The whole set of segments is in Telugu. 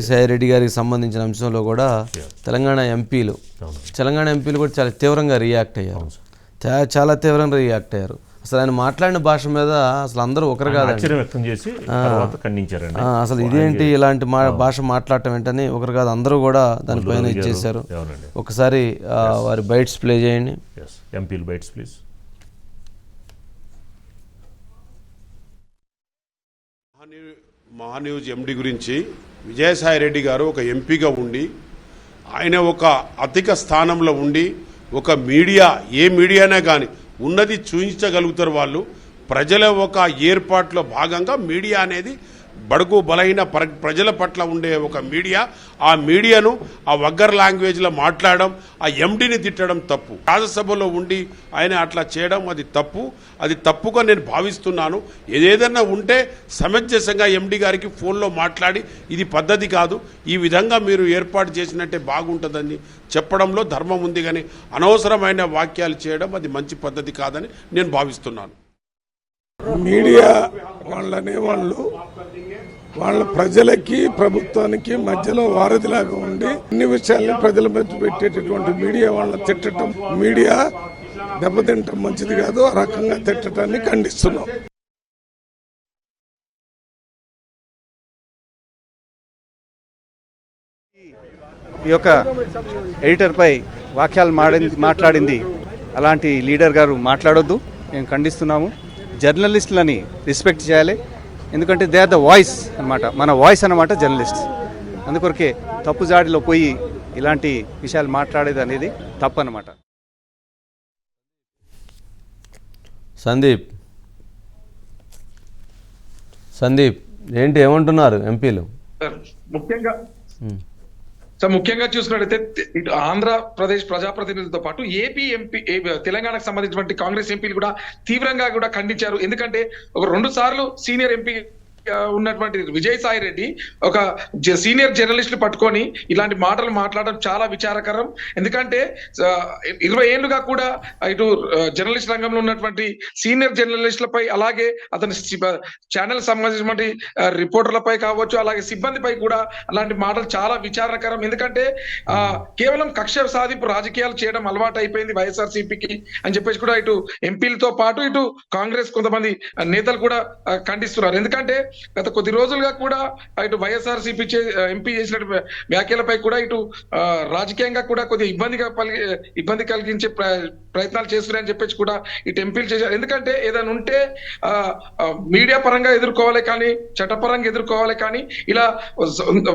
సాయిరెడ్డి గారికి సంబంధించిన అంశంలో కూడా తెలంగాణ ఎంపీలు. తెలంగాణ ఎంపీలు కూడా చాలా తీవ్రంగా రియాక్ట్ అయ్యారు. చాలా తీవ్రంగా రియాక్ట్ అయ్యారు. అసలు ఆయన మాట్లాడిన భాష మీద అసలు అందరూ ఒకరు ఆశ్చర్యం వ్యక్తం చేసి తర్వాత ఖండించారండి. ఆ, అసలు ఇదేంటి ఇలాంటి మా భాష మాట్లాడటం ఏంటని ఒకరు కాదు అందరూ కూడా దానిపైన ఇచ్చేశారు. ఒకసారి వారి బైట్స్ ప్లే చేయండి. ఎస్ ఎంపీలు బైట్స్ ప్లీజ్ ఎండి గురించి విజయసాయి రెడ్డి గారు ఒక ఎంపీగా ఉండి ఆయన ఒక అధిక స్థానంలో ఉండి ఒక మీడియా ఏ మీడియానే కానీ ఉన్నది చూపించగలుగుతారు వాళ్ళు. ప్రజల ఒక ఏర్పాట్లో భాగంగా మీడియా అనేది బడుగు బలైన ప్ర- ప్రజల పట్ల ఉండే ఒక మీడియా ఆ మీడియాను ఆ వగ్గర్ లాంగ్వేజ్లో మాట్లాడడం ఆ ఎండిని తిట్టడం తప్పు. రాజ్యసభలో ఉండి ఆయన అట్లా చేయడం అది తప్పు. అది తప్పుగా నేను భావిస్తున్నాను. ఏదేదన్నా ఉంటే సమంజసంగా ఎండి గారికి ఫోన్లో మాట్లాడి ఇది పద్ధతి కాదు. ఈ విధంగా మీరు ఏర్పాటు చేసినట్టే బాగుంటుందని చెప్పడంలో ధర్మం ఉంది కానీ అనవసరమైన వాక్యాలు చేయడం అది మంచి పద్ధతి కాదని నేను భావిస్తున్నాను. మీడియా వాళ్ళనే వాళ్ళు వాళ్ళ ప్రజలకి ప్రభుత్వానికి మధ్యలో వారధిలాగా ఉండి అన్ని విషయాల్ని ప్రజల మధ్య పెట్టేటటువంటి మీడియా వాళ్ళ తిట్టడం మీడియా దెబ్బతింటం మంచిది కాదు. ఆ రకంగా తిట్టడాన్ని ఖండిస్తున్నాం. ఈ యొక్క ఎడిటర్పై వాక్యాలు మాడింది మాట్లాడింది అలాంటి లీడర్ గారు మాట్లాడొద్దు. మేము ఖండిస్తున్నాము. జర్నలిస్టులని రెస్పెక్ట్ చేయాలి. ఎందుకంటే దే ఆర్ ద వాయిస్ అన్నమాట. మన వాయిస్ అన్నమాట జర్నలిస్ట్. అందుకొరకే తప్పు జాడిలో పోయి ఇలాంటి విషయాలు మాట్లాడేది అనేది తప్పు అన్నమాట సందీప్. సందీప్ ఏంటి ఏమంటున్నారు ఎంపీలు? సార్ ముఖ్యంగా సో ముఖ్యంగా చూసుకున్నట్లయితే ఇటు ఆంధ్రప్రదేశ్ ప్రజాప్రతినిధులతో పాటు ఏపీ ఎంపీ తెలంగాణకు సంబంధించినటువంటి కాంగ్రెస్ ఎంపీలు కూడా తీవ్రంగా కూడా ఖండించారు. ఎందుకంటే ఒక రెండు సార్లు సీనియర్ ఎంపీ ఉన్నటువంటి విజయసాయి రెడ్డి ఒక జ- సీనియర్ జర్నలిస్టులు పట్టుకొని ఇలాంటి మాటలు మాట్లాడడం చాలా విచారకరం. ఎందుకంటే ఇరవై ఏళ్ళుగా కూడా ఇటు జర్నలిస్ట్ రంగంలో ఉన్నటువంటి సీనియర్ జర్నలిస్టులపై అలాగే అతని ఛానల్ సంబంధించినటువంటి రిపోర్టర్లపై కావచ్చు అలాగే సిబ్బందిపై కూడా అలాంటి మాటలు చాలా విచారకరం. ఎందుకంటే ఆ కేవలం కక్ష సాధింపు రాజకీయాలు చేయడం అలవాటు అయిపోయింది వైఎస్ఆర్ సిపికి అని చెప్పేసి కూడా ఇటు ఎంపీలతో పాటు ఇటు కాంగ్రెస్ కొంతమంది నేతలు కూడా ఖండిస్తున్నారు. ఎందుకంటే గత కొద్ది రోజులుగా కూడా ఇటు వైఎస్ఆర్ సిపి ఎంపీ చేసిన వ్యాఖ్యలపై కూడా ఇటు రాజకీయంగా కూడా కొద్దిగా ఇబ్బందిగా పలి ఇబ్బంది కలిగించే ప్ర- ప్రయత్నాలు చేస్తున్నారని చెప్పేసి కూడా ఇటు ఎంపీలు చేశారు. ఎందుకంటే ఏదైనా ఉంటే మీడియా పరంగా ఎదుర్కోవాలి కానీ చట్టపరంగా ఎదుర్కోవాలి కానీ ఇలా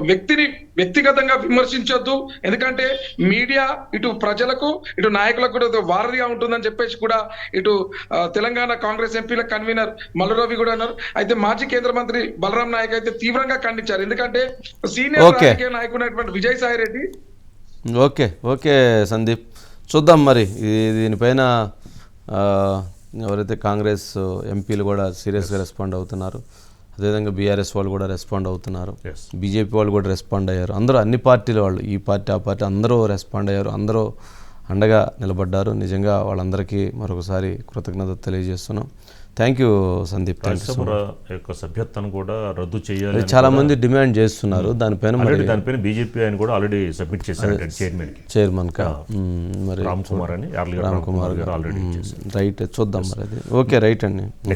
వ్యక్తిని వ్యక్తిగతంగా విమర్శించొద్దు. ఎందుకంటే మీడియా ఇటు ప్రజలకు ఇటు నాయకులకు కూడా వారధిగా ఉంటుందని చెప్పేసి కూడా ఇటు తెలంగాణ కాంగ్రెస్ ఎంపీల కన్వీనర్ మల్లరవి కూడా అన్నారు. అయితే మాజీ కేంద్ర మంత్రి బలరాం నాయక్ అయితే తీవ్రంగా ఖండించారు. ఎందుకంటే సీనియర్. రాజకీయ నాయకుడైనటువంటి విజయసాయి రెడ్డి ఓకే. ఓకే సందీప్. చూద్దాం మరి. దీనిపైన ఎవరైతే కాంగ్రెస్ ఎంపీలు కూడా సీరియస్గా రెస్పాండ్ అవుతున్నారు అదేవిధంగా బీఆర్ఎస్ వాళ్ళు కూడా రెస్పాండ్ అవుతున్నారు. బీజేపీ వాళ్ళు కూడా రెస్పాండ్ అయ్యారు. అందరూ అన్ని పార్టీల వాళ్ళు ఈ పార్టీ ఆ పార్టీ అందరూ రెస్పాండ్ అయ్యారు. అందరూ అండగా నిలబడ్డారు. నిజంగా వాళ్ళందరికీ మరొకసారి కృతజ్ఞత తెలియజేస్తున్నాం. థ్యాంక్ యూ సందీప్ రాజ్యసభ యొక్క సభ్యత్వాన్ని కూడా రద్దు చేయాలి చాలా మంది డిమాండ్ చేస్తున్నారు. దానిపైన దానిపైన బీజేపీ ఆయన కూడా ఆల్రెడీ సబ్మిట్ చేశారు చైర్మన్ చైర్మన్ కా. మరి రామ్ కుమార్ అని రామ్ కుమార్ గారు ఆల్రెడీ రైట్ చూద్దాం మరి అది. ఓకే రైట్ అండి.